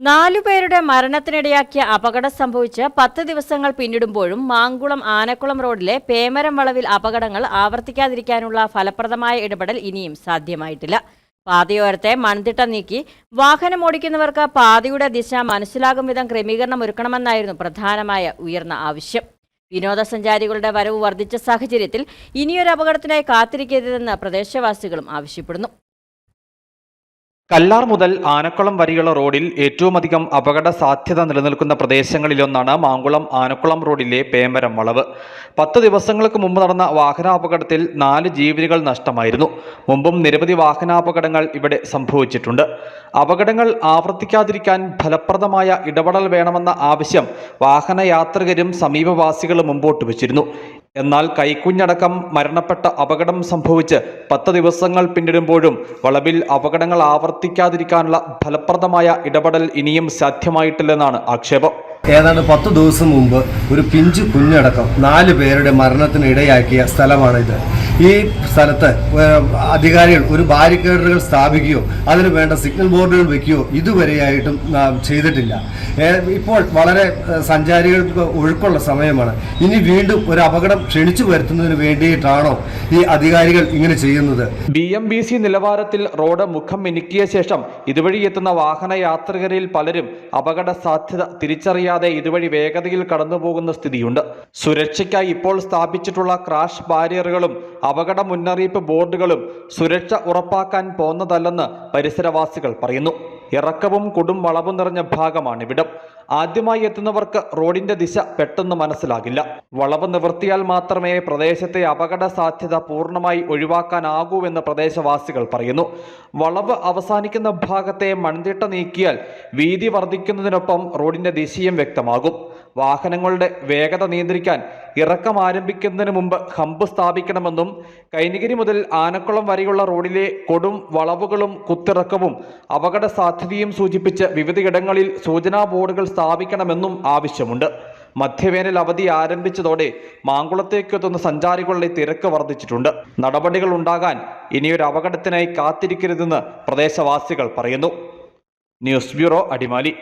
നാലുപേരുടെ മരണത്തിനിടയാക്കിയ അപകടം സംഭവിച്ച് പത്ത് ദിവസങ്ങൾ പിന്നിടുമ്പോഴും മാങ്കുളം ആനക്കുളം റോഡിലെ പേമരം വളവിൽ അപകടങ്ങൾ ആവർത്തിക്കാതിരിക്കാനുള്ള ഫലപ്രദമായ ഇടപെടൽ ഇനിയും സാധ്യമായിട്ടില്ല. പാതയോരത്തെ മൺതിട്ട നീക്കി വാഹനം ഓടിക്കുന്നവർക്ക് പാതയുടെ ദിശ മനസ്സിലാകും വിധം ക്രമീകരണം ഒരുക്കണമെന്നായിരുന്നു പ്രധാനമായ ഉയർന്ന ആവശ്യം. വിനോദസഞ്ചാരികളുടെ വരവ് വർദ്ധിച്ച സാഹചര്യത്തിൽ ഇനിയൊരു അപകടത്തിനായി കാത്തിരിക്കരുതെന്ന് പ്രദേശവാസികളും ആവശ്യപ്പെടുന്നു. കല്ലാർ മുതൽ ആനക്കുളം വരെയുള്ള റോഡിൽ ഏറ്റവും അധികം അപകട സാധ്യത നിലനിൽക്കുന്ന പ്രദേശങ്ങളിലൊന്നാണ് മാങ്കുളം ആനക്കുളം റോഡിലെ പേമരം വളവ്. പത്ത് ദിവസങ്ങൾക്ക് മുമ്പ് നടന്ന വാഹനാപകടത്തിൽ നാല് ജീവനുകൾ നഷ്ടമായിരുന്നു. മുമ്പും നിരവധി വാഹനാപകടങ്ങൾ ഇവിടെ സംഭവിച്ചിട്ടുണ്ട്. അപകടങ്ങൾ ആവർത്തിക്കാതിരിക്കാൻ ഫലപ്രദമായ ഇടപെടൽ വേണമെന്ന ആവശ്യം വാഹനയാത്രികരും സമീപവാസികളും മുമ്പോട്ട് വച്ചിരുന്നു. എന്നാൽ കൈക്കുഞ്ഞടക്കം മരണപ്പെട്ട അപകടം സംഭവിച്ച് പത്ത് ദിവസങ്ങൾ പിന്നിടുമ്പോഴും വളവിൽ അപകടങ്ങൾ ആവർത്തിക്കാതിരിക്കാനുള്ള ഫലപ്രദമായ ഇടപെടൽ ഇനിയും സാധ്യമായിട്ടില്ലെന്നാണ് ആക്ഷേപം. ഏതാണ്ട് പത്ത് ദിവസം മുമ്പ് ഒരു പിഞ്ചു കുഞ്ഞടക്കം നാല് പേരുടെ മരണത്തിന് ഇടയാക്കിയ സ്ഥലമാണിത്. ഈ സ്ഥലത്ത് അധികാരികൾ ഒരു ബാരിക്കേഡുകൾ സ്ഥാപിക്കുകയോ അതിന് വേണ്ട സിഗ്നൽ ബോർഡുകൾ വെക്കുകയോ ഇതുവരെയായിട്ടും ചെയ്തിട്ടില്ല. ഇപ്പോൾ വളരെ സഞ്ചാരികൾക്ക് ഒഴുക്കുള്ള സമയമാണ്. ഇനി വീണ്ടും ഒരു അപകടം ക്ഷണിച്ചു വരുത്തുന്നതിന് വേണ്ടിയിട്ടാണോ ഈ അധികാരികൾ ഇങ്ങനെ ചെയ്യുന്നത്? ബി എം ബി സി നിലവാരത്തിൽ റോഡ് മുഖം മിനുക്കിയ ശേഷം ഇതുവഴി എത്തുന്ന വാഹന യാത്രികരിൽ പലരും അപകട സാധ്യത തിരിച്ചറിയാതെ ഇതുവഴി വേഗതയിൽ കടന്നുപോകുന്ന സ്ഥിതിയുണ്ട്. സുരക്ഷയ്ക്കായി ഇപ്പോൾ സ്ഥാപിച്ചിട്ടുള്ള ക്രാഷ് ബാരിയറുകളും അപകട മുന്നറിയിപ്പ് ബോർഡുകളും സുരക്ഷ ഉറപ്പാക്കാൻ പോന്നതല്ലെന്ന് പരിസരവാസികൾ പറയുന്നു. ഇറക്കവും കൊടും വളവും നിറഞ്ഞ ഭാഗമാണിവിടം. ആദ്യമായി എത്തുന്നവർക്ക് റോഡിന്റെ ദിശ പെട്ടെന്ന് മനസ്സിലാകില്ല. വളവ് നിവർത്തിയാൽ മാത്രമേ പ്രദേശത്തെ അപകട സാധ്യത പൂർണമായി ഒഴിവാക്കാനാകൂവെന്ന് പ്രദേശവാസികൾ പറയുന്നു. വളവ് അവസാനിക്കുന്ന ഭാഗത്തെ മൺതിട്ട നീക്കിയാൽ വീതി വർദ്ധിക്കുന്നതിനൊപ്പം റോഡിന്റെ ദിശയും വ്യക്തമാകും. വാഹനങ്ങളുടെ വേഗത നിയന്ത്രിക്കാൻ ഇറക്കം ആരംഭിക്കുന്നതിന് മുമ്പ് ഹമ്പ് സ്ഥാപിക്കണമെന്നും കൈനഗിരി മുതൽ ആനക്കുളം വരെയുള്ള റോഡിലെ കൊടും വളവുകളും കുത്തിറക്കവും അപകട സാധ്യതയും സൂചിപ്പിച്ച് വിവിധയിടങ്ങളിൽ സൂചനാ ബോർഡുകൾ സ്ഥാപിക്കണമെന്നും ആവശ്യമുണ്ട്. മധ്യവേനൽ അവധി ആരംഭിച്ചതോടെ മാങ്കുളത്തേക്കെത്തുന്ന സഞ്ചാരികളുടെ തിരക്ക് വർദ്ധിച്ചിട്ടുണ്ട്. നടപടികൾ ഉണ്ടാകാൻ ഇനിയൊരു അപകടത്തിനായി കാത്തിരിക്കരുതെന്ന് പ്രദേശവാസികൾ പറയുന്നു. News bureau Adimali.